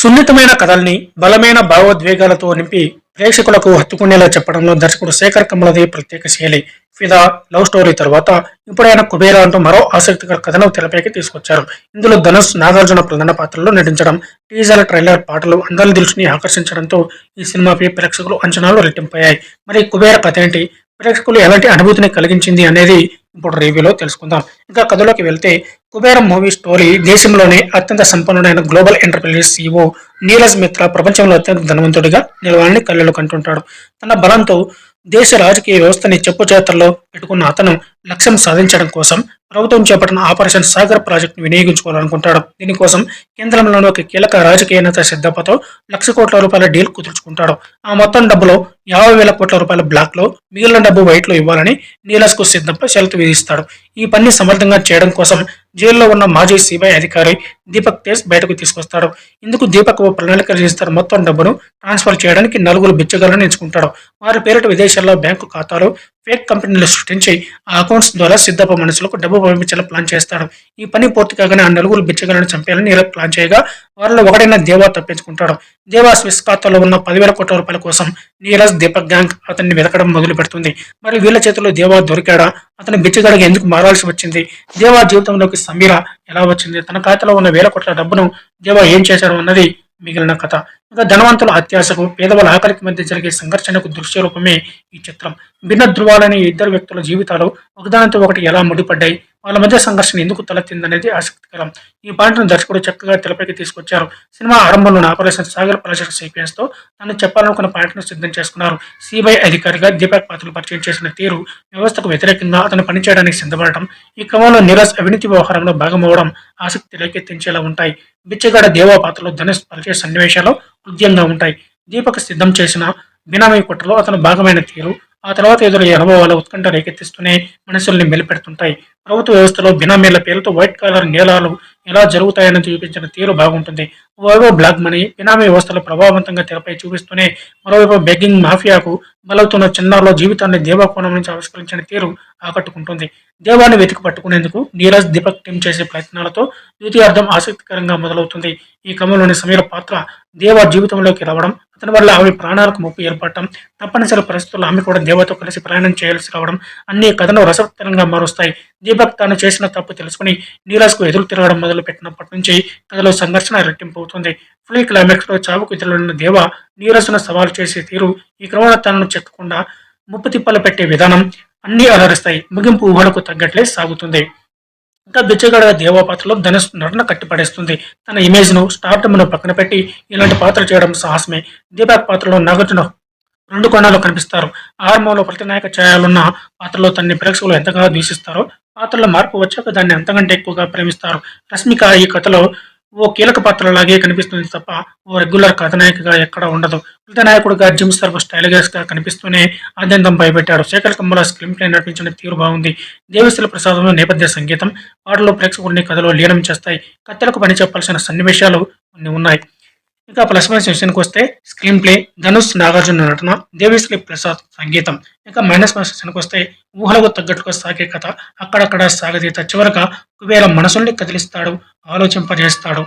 సున్నితమైన కథల్ని బలమైన భావోద్వేగాలతో నింపి ప్రేక్షకులకు హత్తుకునేలా చెప్పడంలో దర్శకుడు శేఖర్ కమలది ప్రత్యేక శైలి. ఫిదా లవ్ స్టోరీ తర్వాత ఇప్పుడైనా కుబేర అంటూ మరో ఆసక్తికర కథను తెరపైకి తీసుకొచ్చారు. ఇందులో ధనుష్ నాగార్జున ప్రధాన పాత్రలో నటించడం టీజర్ ట్రైలర్ పాటలు అందరి దిల్స్ని ఆకర్షించడంతో ఈ సినిమాపై ప్రేక్షకులు అంచనాలు రెట్టింపయ్యాయి. మరి కుబేర కథ ఏంటి? ప్రేక్షకులు ఎలాంటి అనుభూతిని కలిగించింది అనేది ఇప్పుడు రివ్యూలో తెలుసుకుందాం. ఇంకా కథలోకి వెళ్తే కుబేరం మూవీ స్టోరీ దేశంలోనే అత్యంత సంపన్నుడైన గ్లోబల్ ఎంటర్ప్రైజెస్ ఈవో నీరజ్ మిత్రా ప్రపంచంలో అత్యంత ధనవంతుడిగా నిలవాలని కళ్ళలు కంటుంటాడు. తన బలంతో దేశ రాజకీయ వ్యవస్థని చెప్పు చేతల్లో పెట్టుకున్న అతను లక్ష్యం సాధించడం కోసం ప్రభుత్వం చేపట్టిన ఆపరేషన్ సాగర్ ప్రాజెక్టును వినియోగించుకోవాలనుకుంటాడు. దీనికోసం కేంద్రంలోని ఒక కీలక రాజకీయ నేత సిద్ధప్పతో లక్ష కోట్ల రూపాయల డీల్ కుదుర్చుకుంటాడు. ఆ మొత్తం డబ్బులో యాభై వేల కోట్ల రూపాయల బ్లాక్లో మిగిలిన డబ్బు వైట్లో ఇవ్వాలని నీలస్కు సిద్ధంపై షరతు విధిస్తాడు. ఈ పని సమర్థంగా చేయడం కోసం జైల్లో ఉన్న మాజీ సిబిఐ అధికారి దీపక్ తేజ్ బయటకు తీసుకొస్తాడు. ఇందుకు దీపక్ ఓ ప్రణాళిక చేస్తారు మొత్తం డబ్బును ట్రాన్స్ఫర్ చేయడానికి నలుగురు బిచ్చగాలను ఎంచుకుంటాడు. వారి పేరిట విదేశాల్లో బ్యాంకు ఖాతాలు ఫేక్ కంపెనీలు సృష్టించి ఆ అకౌంట్స్ ద్వారా సిద్ధప్ప మనుషులకు డబ్బు పంపించేలా ప్లాన్ చేస్తాడు. ఈ పని పూర్తి కాగానే ఆ నలుగురు బిచ్చగాలను చంపేయాలని ఇలా ప్లాన్ చేయగా వారిలో ఒకడైన దేవా తప్పించుకుంటాడు. దేవా స్విస్ ఖాతాలో ఉన్న పదివేల కోట్ల రూపాయల కోసం నీరజ్ దీపక్ గ్యాంగ్ అతన్ని వెతకడం మొదలు పెడుతుంది మరి వీళ్ళ చేతిలో దేవా దొరికాడా? అతను బిచ్చగాడికి ఎందుకు మారాల్సి వచ్చింది? దేవా జీవితంలోకి సమీర ఎలా వచ్చింది? తన ఖాతాలో ఉన్న వేల కోట్ల డబ్బును దేవా ఏం చేశారు అన్నది మిగిలిన కథ. ఇంకా ధనవంతుల అత్యాశకు పేదవాళ్ళ ఆకలికి మధ్య జరిగే సంఘర్షణకు దృశ్య రూపమే ఈ చిత్రం. భిన్న ధృవాలని ఇద్దరు వ్యక్తుల జీవితాలు ఒకదానితో ఒకటి ఎలా ముడిపడ్డాయి? వాళ్ళ మధ్య సంఘర్షణ ఎందుకు తలెత్తిందనేది ఆసక్తికరం. ఈ పాటను దర్శకుడు చక్కగా తెరపైకి తీసుకొచ్చారు. సినిమా ఆరంభంలోని ఆపరేషన్ సాగర్ ప్రాజెక్ట్ సీక్వెన్స్తో తను చెప్పాలనుకున్న పాటను సిద్ధం చేసుకున్నారు. సిబిఐ అధికారిగా దీపక్ పాత్రలు పరిచయం చేసిన తీరు వ్యవస్థకు వ్యతిరేకంగా అతను పనిచేయడానికి సిద్ధపడటం ఈ క్రమంలో నీరజ్ అవినీతి వ్యవహారంలో భాగమవడం ఆసక్తి రేకెత్తించేలా ఉంటాయి. బిచ్చగాడ దేవా పాత్రలో ధనుష్ పరిచయ సన్నివేశాలు హృదయంగా ఉంటాయి. దీపక్ సిద్ధం చేసిన బినామీ కుట్రలో అతను భాగమైన తీరు ఆ తర్వాత ఎదురయ్యే అనుభవాలు ఉత్కంఠ రేకెత్తిస్తూనే మనుషుల్ని మెలిపెడుతుంటాయి. ప్రభుత్వ వ్యవస్థలో బినామీల పేరుతో వైట్ కాలర్ నేలాలు ఎలా జరుగుతాయని చూపించిన తీరు బాగుంటుంది. ఓవైపు బ్లాక్ మనీ బినామీ వ్యవస్థలు ప్రభావవంతంగా తెరపై చూపిస్తూనే మరోవైపు బెగ్గింగ్ మాఫియాకు బలవుతున్న చిన్నారులో జీవితాన్ని దేవా కోణం నుంచి ఆవిష్కరించిన తీరు ఆకట్టుకుంటుంది. దేవాన్ని వెతికి పట్టుకునేందుకు నీరజ్ దీపక్ టీం చేసే ప్రయత్నాలతో ద్వితీయార్థం ఆసక్తికరంగా మొదలవుతుంది. ఈ క్రమంలోని సమీర పాత్ర దేవా జీవితంలోకి రావడం అతని వల్ల ఆమె ప్రాణాలకు ముప్పు ఏర్పడటం తప్పనిసరి పరిస్థితుల్లో ఆమె కూడా దేవతో కలిసి ప్రయాణం చేయాల్సి రావడం అన్ని కథను రసవత్తరంగా మారుస్తాయి. దీపక్ తాను చేసిన తప్పు తెలుసుకుని నీరజ్కు ఎదురు తిరగడం మొదలు పెట్టినప్పటి నుంచి కథలో సంఘర్షణ రెట్టింపు అవుతుంది ఫ్లీ క్లైమాక్స్లో చావుకు ఎదురున్న దేవ నీరజ్ను సవాల్ చేసే తీరు ఈ క్రమంలో తనను చెక్కకుండా ముప్పు తిప్పలు పెట్టే విధానం అన్నీ అలరిస్తాయి ముగింపు ఊహలకు తగ్గట్లే సాగుతుంది. ఇంకా బిచ్చగాడ దేవా పాత్రలో ధనుష్ నటన కట్టిపడేస్తుంది. తన ఇమేజ్ను పక్కన పెట్టి ఇలాంటి పాత్ర చేయడం సాహసమే. దీపక్ పాత్రలో నాగార్జున రెండు కోణాలు కనిపిస్తారు. ఆరంభంలో ప్రతినాయక ఛాయాలున్న పాత్రలో తన్ని ప్రేక్షకులు ఎంతగా ద్వేషిస్తారో పాత్రలో మార్పు వచ్చాక దాన్ని అంతకంటే ఎక్కువగా ప్రేమిస్తారు. రష్మిక ఈ కథలో ఓ కీలక పాత్రలాగే కనిపిస్తుంది తప్ప ఓ రెగ్యులర్ కథనాయకగా ఎక్కడ ఉండదు. నాయకుడిగా జిమ్ సర్వ్ స్టైల్గస్గా కనిపిస్తూనే ఆద్యంతం భయపెట్టాడు శేఖర్ కమ్మల స్క్రీన్ ప్లే నటించిన తీరు బాగుంది. దేవశ్రీ ప్రసాదంలో నేపథ్య సంగీతం పాటలు ప్రేక్షకుడిని కథలో లీనం చేస్తాయి కత్తెలకు పని చెప్పాల్సిన సన్నివేశాలు కొన్ని ఉన్నాయి. ఇంకా ప్లస్ మైనస్ విషయానికి వస్తే స్క్రీన్ ప్లే ధనుష్ నాగార్జున నటన దేవిశ్రీ ప్రసాద్ సంగీతం. ఇంకా మైనస్ మైనస్ విషయానికి వస్తే ఊహలకు తగ్గట్టుగా సాగే కథ అక్కడక్కడ సాగదీత. చివరగా కుబేర మనసుల్ని కదిలిస్తాడు ఆలోచింపజేస్తాడు.